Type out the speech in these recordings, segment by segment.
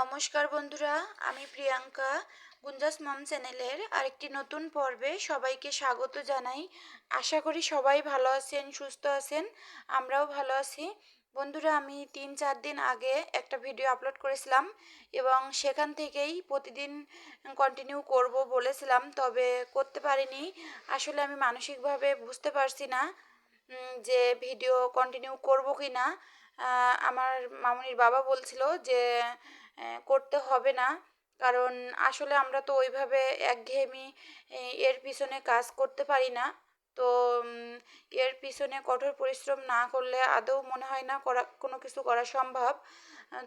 নমস্কার বন্ধুরা, আমি প্রিয়াঙ্কা। গুঞ্জাস মম চ্যানেলের আরেকটি নতুন পর্বে সবাইকে স্বাগত জানাই। আশা করি সবাই ভালো আছেন, সুস্থ আছেন, আমরাও ভালো আছি। বন্ধুরা, আমি তিন চার দিন আগে একটা ভিডিও আপলোড করেছিলাম এবং সেখান থেকেই প্রতিদিন কন্টিনিউ করব বলেছিলাম, তবে করতে পারিনি। আসলে আমি মানসিকভাবে বুঝতে পারছি না যে ভিডিও কন্টিনিউ করব কি না আমার মামুনির বাবা বলছিল যে করতে হবে না। কারণ আসলে আমরা তো ওইভাবে একঘেয়েমি এর পিছনে কাজ করতে পারি না। তো এর পিছনে কঠোর পরিশ্রম না করলে আদৌ মনে হয় না করা, কোনো কিছু করা সম্ভব।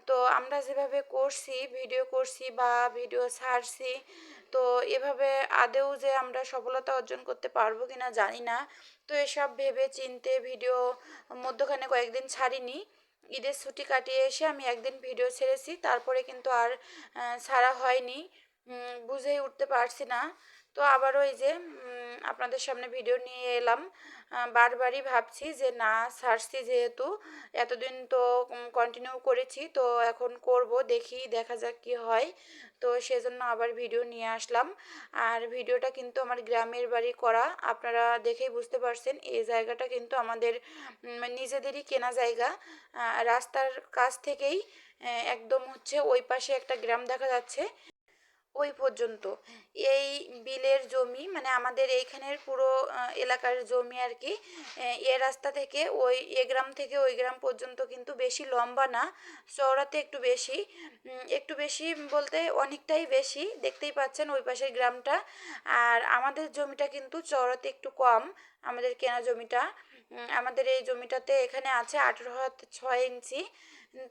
তো আমরা যেভাবে করছি, ভিডিও করছি বা ভিডিও ছাড়ছি, তো এভাবে আদেও যে আমরা সফলতা অর্জন করতে পারব কিনা জানি না। তো এসব ভেবে চিনতে ভিডিও মধ্যখানে কয়েকদিন ছাড়িনি। ঈদের ছুটি কাটিয়ে এসে আমি একদিন ভিডিও ছেড়েছি, তারপরে কিন্তু আর ছাড়া হয়নি। বুঝেই উঠতে পারছি না। তো আবারও এই যে আপনাদের সামনে ভিডিও নিয়ে এলাম। বারবারই ভাবছি যে, না, সারছি যেহেতু, এতদিন তো কন্টিনিউ করেছি, তো এখন করব, দেখি, দেখা যাক কি হয়। তো সেজন্য আবার ভিডিও নিয়ে আসলাম। আর ভিডিওটা কিন্তু আমার গ্রামের বাড়ি করা, আপনারা দেখেই বুঝতে পারছেন, এই জায়গাটা কিন্তু আমাদের নিজেদেরই কেনা জায়গা। রাস্তার কাছ থেকেই একদম হচ্ছে ওই পাশে একটা গ্রাম দেখা যাচ্ছে। ওই পর্যন্ত। এই বিলের জমি মানে আমাদের এইখানের পুরো এলাকার জমি আর কি এ রাস্তা থেকে ওই, এ গ্রাম থেকে ওই গ্রাম পর্যন্ত কিন্তু বেশি লম্বা না, চওড়াতে একটু বেশি। একটু বেশি বলতে অনেকটাই বেশি, দেখতেই পাচ্ছেন ওই পাশের গ্রামটা। আর আমাদের জমিটা কিন্তু চওড়াতে একটু কম, আমাদের কেনা জমিটা। আমাদের এই জমিটাতে এখানে আছে আঠেরো হাত ছয় ইঞ্চি।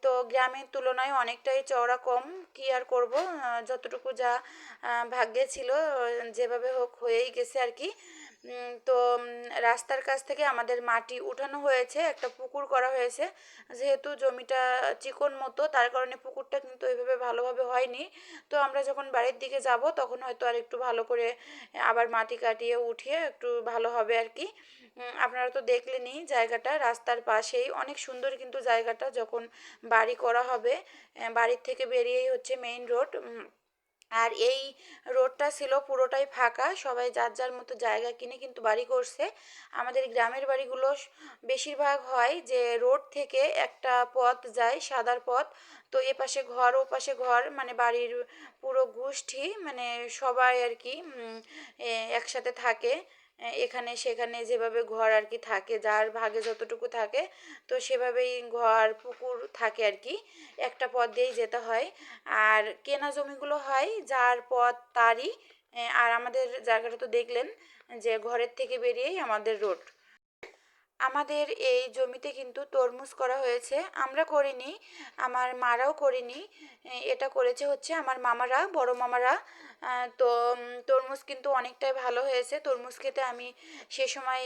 তো গ্রামের তুলনায় অনেকটাই চওড়া কম। কি আর করব? যতটুকু যা ভাগ্যে ছিল যেভাবে হোক হয়েই গেছে আর কি। তো রাস্তার কাছ থেকে আমাদের মাটি উঠানো হয়েছে, একটা পুকুর করা হয়েছে। যেহেতু জমিটা চিকন মতো, তার কারণে পুকুরটা কিন্তু ওইভাবে ভালোভাবে হয়নি। তো আমরা যখন বাড়ির দিকে যাব, তখন হয়তো আর একটু ভালো করে আবার মাটি কাটিয়ে উঠিয়ে একটু ভালো হবে আর কি। আপনারা তো দেখলেনই জায়গাটা, রাস্তার পাশেই। অনেক সুন্দর কিন্তু জায়গাটা যখন বাড়ি করা হবে বাড়ির থেকে বেরিয়েই হচ্ছে মেইন রোড আর এই রোডটা ছিল পুরোটাই ফাঁকা। সবাই যার যার মতো জায়গা কিনে কিন্তু বাড়ি করছে। আমাদের গ্রামের বাড়িগুলো বেশিরভাগ হয় যে রোড থেকে একটা পথ যায় সাদার পথ। তো এ পাশে ঘর ও পাশে ঘর মানে বাড়ির পুরো গোষ্ঠী মানে সবাই আর কি একসাথে থাকে। এখানে সেখানে যেভাবে ঘর আর কি থাকে, যার ভাগে যতটুকু থাকে, তো সেভাবেই ঘর, পুকুর থাকে আর কি। একটা পথ দিয়েই যেতে হয়। আর কেনা জমিগুলো হয়, যার পথ তারই। আর আমাদের জায়গাটা তো দেখলেন যে ঘরের থেকে বেরিয়েই আমাদের রোড। আমাদের এই জমিতে কিন্তু তরমুজ করা হয়েছে। আমরা করিনি, আমার মারাও করিনি। এটা করেছে হচ্ছে আমার মামারা, বড় মামারা। তো তরমুজ কিন্তু অনেকটাই ভালো হয়েছে। তরমুজ খেতে আমি সে সময়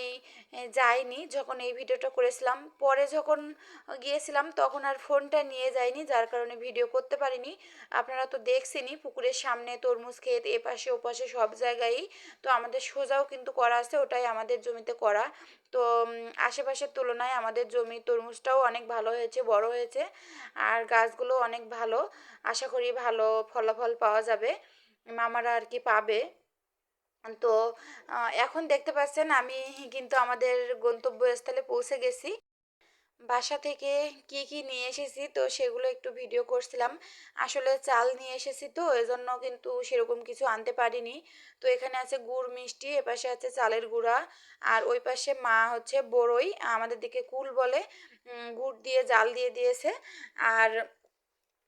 যাইনি। যখন এই ভিডিওটা করেছিলাম, পরে যখন গিয়েছিলাম, তখন আর ফোনটা নিয়ে যাইনি, যার কারণে ভিডিও করতে পারিনি। আপনারা তো দেখছেনই, পুকুরের সামনে তরমুজ ক্ষেত, এপাশে ওপাশে সব জায়গায়ই। তো আমাদের সোজাও কিন্তু করা আছে, ওটাই আমাদের জমিতে করা। তো আশেপাশের তুলনায় আমাদের জমি তরমুজটাও অনেক ভালো হয়েছে, বড় হয়েছে। আর গাছগুলো অনেক ভালো। আশা করি ভালো ফলাফল পাওয়া যাবে। মামারা আর কি পাবে। তো এখন দেখতে পাচ্ছেন আমি কিন্তু আমাদের গন্তব্যস্থলে পৌঁছে গেছি। বাসা থেকে কি কি নিয়ে এসেছি তো সেগুলো একটু ভিডিও করছিলাম। আসলে চাল নিয়ে এসেছি তো, এজন্য কিন্তু সেরকম কিছু আনতে পারিনি। তো এখানে আছে গুড় মিষ্টি, এপাশে আছে চালের গুঁড়া, আর ওই পাশে মা হচ্ছে বড়ই, আমাদের দিকে কুল বলে গুড় দিয়ে, জাল দিয়ে দিয়েছে। আর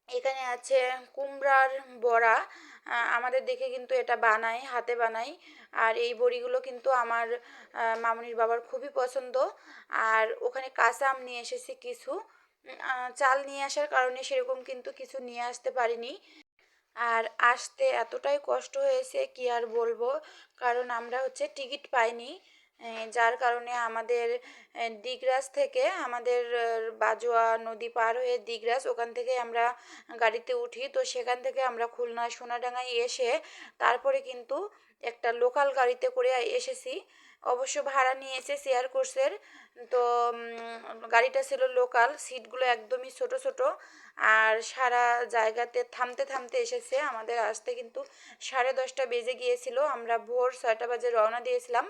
এখানে আছে কুমড়ার বড়া আমাদের দেখে কিন্তু এটা বানাই, হাতে বানাই। আর এই বড়িগুলো কিন্তু আমার মামনির বাবার খুবই পছন্দ। আর ওখানে কাঁচা আম নিয়ে এসেছি কিছু। চাল নিয়ে আসার কারণে সেরকম কিন্তু কিছু নিয়ে আসতে পারিনি। আর আসতে এতটাই কষ্ট হয়েছে, কি আর বলব? কারণ আমরা হচ্ছে টিকিট পাইনি। যার কারণে আমাদের দিগরাজ থেকে আমাদের বাজোয়া নদী পার হয়ে দিগরাজ ওখান থেকে আমরা গাড়িতে উঠি। তো সেখান থেকে আমরা খুলনা সোনাডাঙ্গায় এসে তারপরে কিন্তু একটা লোকাল গাড়িতে করে এসেছি। অবশ্য ভাড়া নিয়েছে শেয়ার কোর্সের তো গাড়িটা ছিল লোকাল সিটগুলো একদমই ছোট ছোট। আর সারা জায়গাতে থামতে থামতে এসেছে। আমাদের আসতে কিন্তু সাড়ে দশটা বেজে গিয়েছিল। আমরা ভোর ছয়টা বাজে রওনা দিয়েছিলাম।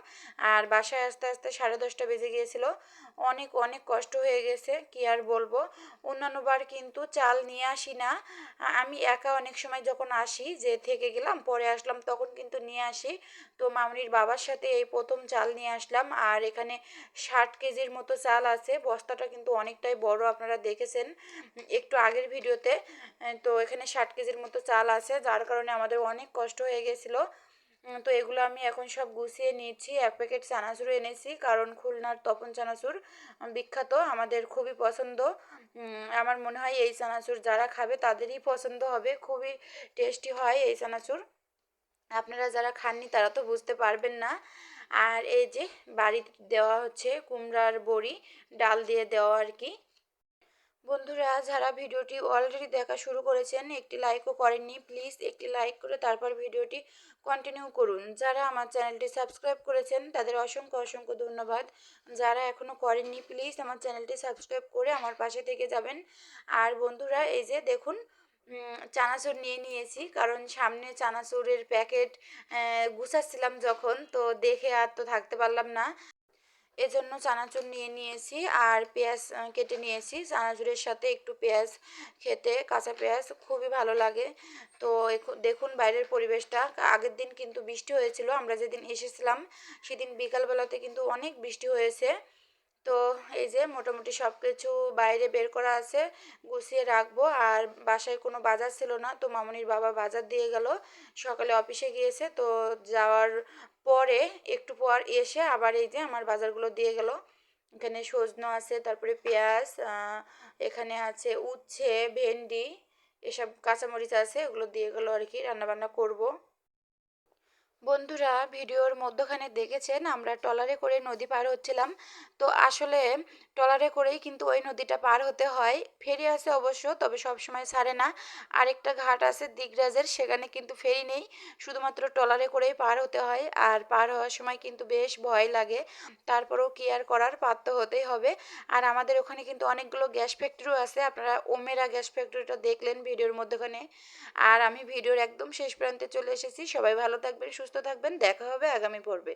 আর বাসায় আসতে আসতে সাড়ে দশটা বেজে গিয়েছিল। অনেক অনেক কষ্ট হয়ে গেছে, কি আর বলব? অন্যান্যবার কিন্তু চাল নিয়ে আসি না। আমি একা অনেক সময় যখন আসি, যে থেকে গেলাম, পরে আসলাম, তখন কিন্তু নিয়ে আসি। তো মামনির বাবার সাথে এই প্রথম চাল নিয়ে আসলাম। আর এখানে ষাট কেজির মতো চাল আছে। বস্তাটা কিন্তু অনেকটাই বড়, আপনারা দেখেছেন। একটু আগের ভিডিওতে তো এখানে ষাট কেজির মতো চাল আছে, যার কারণে আমাদের অনেক কষ্ট হয়ে গেছিল। তো এগুলো আমি এখন সব গুছিয়ে নিয়েছি, এক প্যাকেট চানাচুর এনেছি, কারণ খুলনার তপন চানাচুর বিখ্যাত, আমাদের খুবই পছন্দ। আমার মনে হয় এই চানাচুর যারা খাবে তাদেরই পছন্দ হবে, খুবই টেস্টি হয় এই চানাচুর। আপনারা যারা খাননি তারা তো বুঝতে পারবেন না। আর এই যে বাড়ি দেওয়া হচ্ছে কুমড়ার বড়ি, ডাল দিয়ে দেওয়া আর কি। বন্ধুরা, যারা ভিডিওটি অলরেডি দেখা শুরু করেছেন, একটি লাইকও করেননি প্লিজ একটি লাইক করে তারপর ভিডিওটি কন্টিনিউ করুন। যারা আমার চ্যানেলটি সাবস্ক্রাইব করেছেন, তাদের অসংখ্য অসংখ্য ধন্যবাদ। যারা এখনও করেননি প্লিজ আমার চ্যানেলটি সাবস্ক্রাইব করে আমার পাশে থেকে যাবেন। আর বন্ধুরা, এই যে দেখুন চানাচুর নিয়ে নিয়েছি। কারণ সামনে চানাচুরের প্যাকেট গুছাচ্ছিলাম যখন, তো দেখে আর তো থাকতে পারলাম না। এজন্য চানাচুর নিয়ে নিয়েছি আর পেঁয়াজ কেটে নিয়েছি। চানাচুরের সাথে একটু পেঁয়াজ খেতে, কাঁচা পেঁয়াজ খুবই ভালো লাগে। তো দেখুন বাইরের পরিবেশটা। আগের দিন কিন্তু বৃষ্টি হয়েছিল, আমরা যেদিন এসেছিলাম, সেদিন বিকালবেলাতে কিন্তু অনেক বৃষ্টি হয়েছে। তো এই যে মোটামুটি সব কিছু বাইরে বের করা আছে, গুছিয়ে রাখব। আর বাসায় কোনো বাজার ছিল না, তো মামনির বাবা বাজার দিয়ে গেল। সকালে অফিসে গিয়েছে, তো যাওয়ার পরে একটু পর এসে আবার এই যে আমার বাজারগুলো দিয়ে গেল। এখানে সজনো আছে, তারপরে পেঁয়াজ এখানে আছে উচ্ছে, ভেন্ডি, এসব কাঁচামরিচ আছে, ওগুলো দিয়ে গেলো আর কি, রান্নাবান্না করব। বন্ধুরা ভিডিওর মধ্যখানে দেখেছেন আমরা ট্রলারে করে নদী পার হচ্ছিলাম। তো আসলে ট্রলারে করেই কিন্তু ওই নদীটা পার হতে হয়। ফেরি আছে অবশ্য, তবে সব সময় ছাড়ে না। আরেকটা ঘাট আছে দিগরাজের, সেখানে কিন্তু ফেরি নেই। শুধুমাত্র ট্রলারে করেই পার হতে হয় আর পার হওয়ার সময় কিন্তু বেশ ভয় লাগে। তারপরেও কেয়ার করার তো হতেই হবে। আর আমাদের ওখানে কিন্তু অনেকগুলো গ্যাস ফ্যাক্টরিও আছে, আপনারা ওমেরা গ্যাস ফ্যাক্টরিটা দেখলেন ভিডিওর মধ্যখানে। আর আমি ভিডিওর একদম শেষ প্রান্তে চলে এসেছি। সবাই ভালো থাকবেন, সুস্থ থাকবেন, দেখা হবে আগামী পর্বে।